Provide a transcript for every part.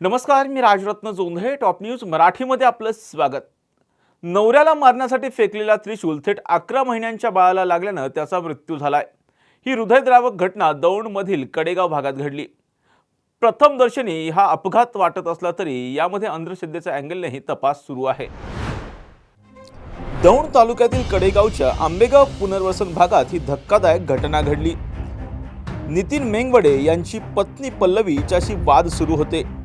नमस्कार मी Rajratna Jondhale top news मराठीमध्ये आपलं स्वागत. नवऱ्याला मारण्यासाठी फेकलेला त्रिशूल थेट अकरा महिन्यांच्या बाळाला लागल्यानं त्याचा मृत्यू झालाय. ही हृदयद्रावक घटना दौंडमधील कडेगाव भागात घडली. प्रथम दर्शनी हा अपघात वाटत असला तरी यामध्ये अंधश्रद्धेच्या अँगलनेही तपास सुरू आहे. दौंड तालुक्यातील कडेगावच्या आंबेगाव पुनर्वसन भागात ही धक्कादायक घटना घडली. नितीन मेंगवडे यांची पत्नी पल्लवी हिच्याशी वाद सुरू होते.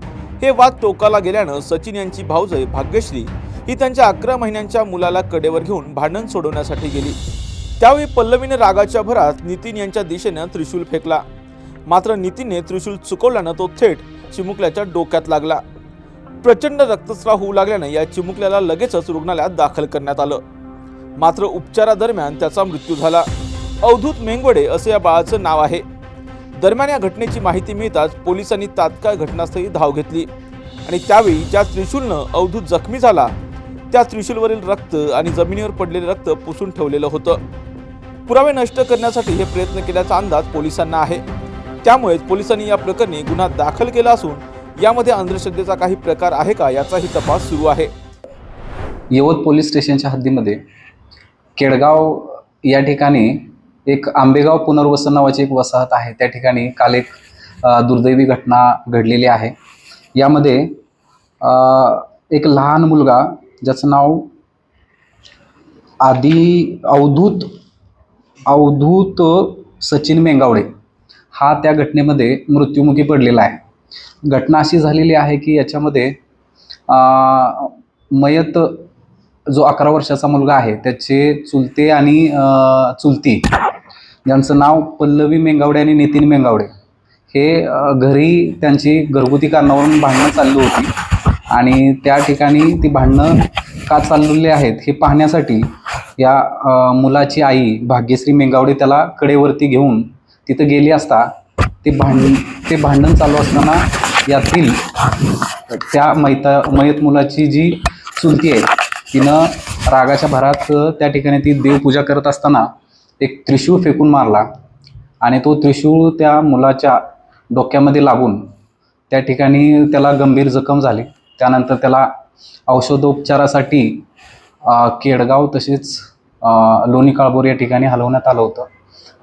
हे वाद टोकाला गेल्यानं सचिन यांची भाऊजय भाग्यश्री ही त्यांच्या अकरा महिन्यांच्या मुलाला कडेवर घेऊन भांडण सोडवण्यासाठी गेली. त्यावेळी पल्लवीने रागाच्या भरात नितीन यांच्या दिशेनं त्रिशूल फेकला. मात्र नितीनने त्रिशूल चुकवल्यानं तो थेट चिमुकल्याच्या डोक्यात लागला. प्रचंड रक्तस्राव होऊ लागल्यानं या चिमुकल्याला लगेचच रुग्णालयात दाखल करण्यात आलं. मात्र उपचारादरम्यान त्याचा मृत्यू झाला. अवधूत मेंगवडे असे या बाळाचं नाव आहे. दरम्यान या घटनेची माहिती मिळताच पोलिसांनी तात्काळ घटनास्थळी धाव घेतली. आणि त्यावेळी ज्या त्रिशूलनं अवधूत जखमी झाला त्या त्रिशूलवरील रक्त आणि जमिनीवर पडलेले रक्त पुसून ठेवलेलं होतं. पुरावे नष्ट करण्यासाठी हे प्रयत्न केल्याचा अंदाज पोलिसांना आहे. त्यामुळेच पोलिसांनी या प्रकरणी गुन्हा दाखल केला असून यामध्ये अंधश्रद्धेचा काही प्रकार आहे का याचाही तपास सुरू आहे. यवत पोलीस स्टेशनच्या हद्दीमध्ये केडगाव या ठिकाणी एक आंबेगाव पुनर्वसन नावाची एक वसाहत आहे. त्या ठिकाणी काल एक दुर्दैवी घटना घडलेली आहे. यामध्ये एक लहान मुलगा ज्याचं नाव आधी अवधूत अवधूत सचिन मेंगावडे हा त्या घटनेमध्ये मृत्युमुखी पडलेला आहे. घटना अशी झालेली आहे की याच्यामध्ये मयत जो अकरा वर्षाचा मुलगा आहे त्याचे चुलते आणि चुलती. ज्यांचं नाव पल्लवी मेंगावडे आणि नितीन मेंगावडे. हे घरी त्यांची घरगुती कारणावरून भांडणं चालली होती. आणि त्या ठिकाणी ती भांडणं का चाललेली आहेत हे पाहण्यासाठी या मुलाची आई भाग्यश्री मेंगावडे त्याला कडेवरती घेऊन तिथं गेली असता ते भांड ते भांडण चालू असताना यातील त्या मैता मयत मुलाची जी चुलती आहे तिनं रागाच्या भरात त्या ठिकाणी ती देवपूजा करत असताना एक त्रिशूळ फेकून मारला. आणि तो त्रिशूळ त्या मुलाच्या डोक्यामध्ये लागून त्या ठिकाणी त्याला गंभीर जखम झाली. त्यानंतर त्याला औषधोपचारासाठी केडगाव तसेच लोणी काळभोर या ठिकाणी हलवण्यात आलं होतं.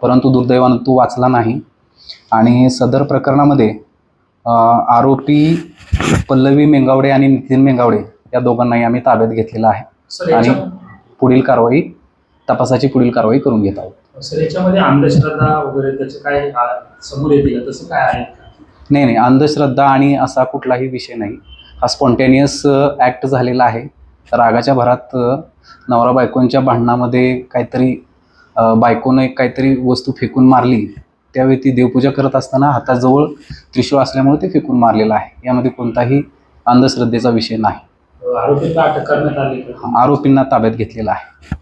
परंतु दुर्दैवानं तो वाचला नाही. आणि सदर प्रकरणामध्ये आरोपी पल्लवी मेंगावडे आणि नितीन मेंगावडे या दोघांनाही आम्ही ताब्यात घेतलेला आहे. आणि पुढील कारवाई तपासाची पुढील कारवाई करून घेत आहोत. सर याच्यामध्ये अंधश्रद्धा वगैरे त्याचे काय आ, समोर येतील तसं काय आहे? नाही नाही अंधश्रद्धा आणि असा कुठलाही विषय नाही. हा स्पॉन्टेनियस ॲक्ट झालेला आहे. रागाच्या भरात नवरा बायकोंच्या भांडणामध्ये काहीतरी बायकोनं एक काहीतरी वस्तू फेकून मारली त्यावेळी ती देवपूजा करत असताना हाताजवळ त्रिशूळ असल्यामुळे ते फेकून मारलेलं आहे. यामध्ये कोणताही अंधश्रद्धेचा विषय नाही. आरोपींना अटक करण्यात आली का? आरोपींना ताब्यात घेतलेला आहे.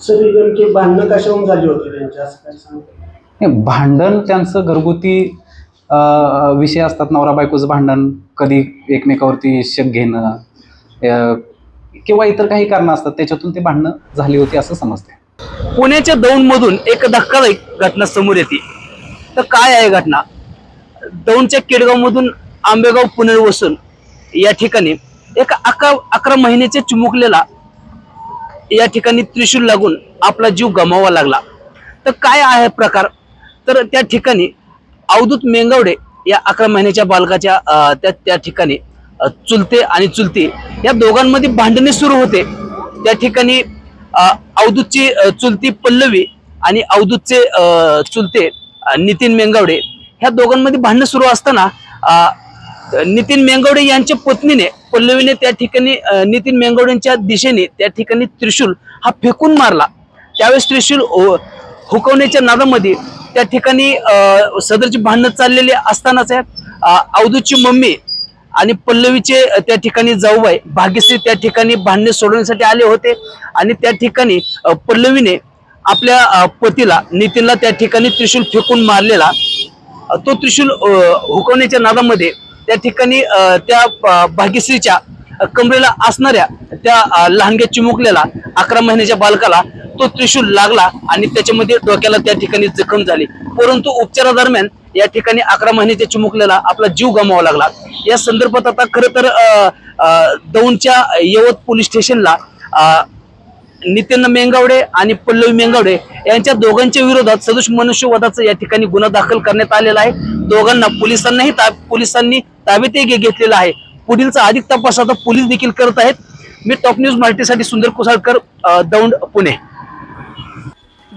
सर ही नेमकी भांडणं कशावरून झाली होती त्यांची असं काय सांगता नाही, भांडण त्यांचं घरगुती अ, विषय असतात. नवरा बायकोचं भांडण कधी एकमेकावरती शक घेणं अ, किंवा इतर काही कारणं असतात त्याच्यातून ते भांडणं झाली होती असं समजते पुण्याच्या दौंडमधून एक धक्कादायक घटना समोर येते. तर काय आहे घटना? दौंडच्या केडगावमधून आंबेगाव पुनर्वसन या ठिकाणी एक अकरा अकरा महिन्याच्या चिमुकलेला या ठिकाणी त्रिशूल लागून आपला जीव गमावा लागला. तर काय आहे प्रकार? तर त्या ठिकाणी अवधूत मेंगवडे या अकरा महिन्याच्या बालकाच्या त्या त्या ठिकाणी चुलते आणि चुलती या दोघांमध्ये भांडणे सुरू होते. त्या ठिकाणी अवधूतची चुलती पल्लवी आणि अवधूतचे चुलते नितीन मेंगवडे ह्या दोघांमध्ये भांडणं सुरू असताना नितीन मेंगवडे यांच्या पत्नीने पल्लवीने त्या ठिकाणी नितीन मेंगवडेंच्या दिशेने त्या ठिकाणी त्रिशूल हा फेकून मारला. त्यावेळेस त्रिशूल हो, हुकवण्याच्या नादामध्ये त्या ठिकाणी सदरची भांडणं चाललेली असतानाच अं, अवधूतची मम्मी आणि पल्लवीचे त्या ठिकाणी जाऊबाई भाग्यश्री त्या ठिकाणी भांडणे सोडवण्यासाठी आले होते आणि त्या ठिकाणी पल्लवीने आपल्या पतीला नितीनला त्या ठिकाणी त्रिशूल फेकून मारलेला. तो त्रिशूल हुकवण्याच्या नादामध्ये त्या ठिकाणी त्या भाग्यश्रीच्या कमरेला असणाऱ्या त्या लहानग्या चिमुकलेला अकरा महिन्याच्या बालकाला तो त्रिशूल लागला आणि त्याच्यामध्ये डोक्याला त्या ठिकाणी जखम झाली. परंतु उपचारादरम्यान या ठिकाणी अकरा महिन्याच्या चिमुकल्याला आपला जीव गमावा लागला. या संदर्भात आता खरं तर दौंडच्या यवत पोलीस स्टेशनला नितेन नितीन मेंगावडे आणि पल्लवी मेंगावडे यांच्या दोघांच्या विरोधात सदोष मनुष्यवधाचा या ठिकाणी गुन्हा दाखल करण्यात आलेला आहे. दोघांना पोलिसांनाही पोलिसांनी ताब्यातही घेतलेला आहे. पुढीलचा अधिक तपास आता पोलीस देखील करत आहेत. मी टॉप न्यूज मराठीसाठी सुंदर कुसाळकर दौंड पुणे.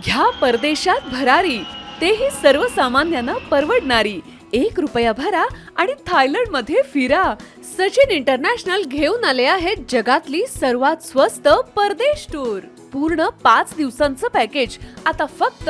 घ्या परदेशात भरारी. तेही सर्वसामान्यांना परवडणारी. एक रुपया भरा आणि थायलंडमध्ये फिरा. सचिन इंटरनॅशनल घेऊन आले आहेत जगातली सर्वात स्वस्त परदेश टूर. पूर्ण पाच दिवसांचं पॅकेज. आता फक्त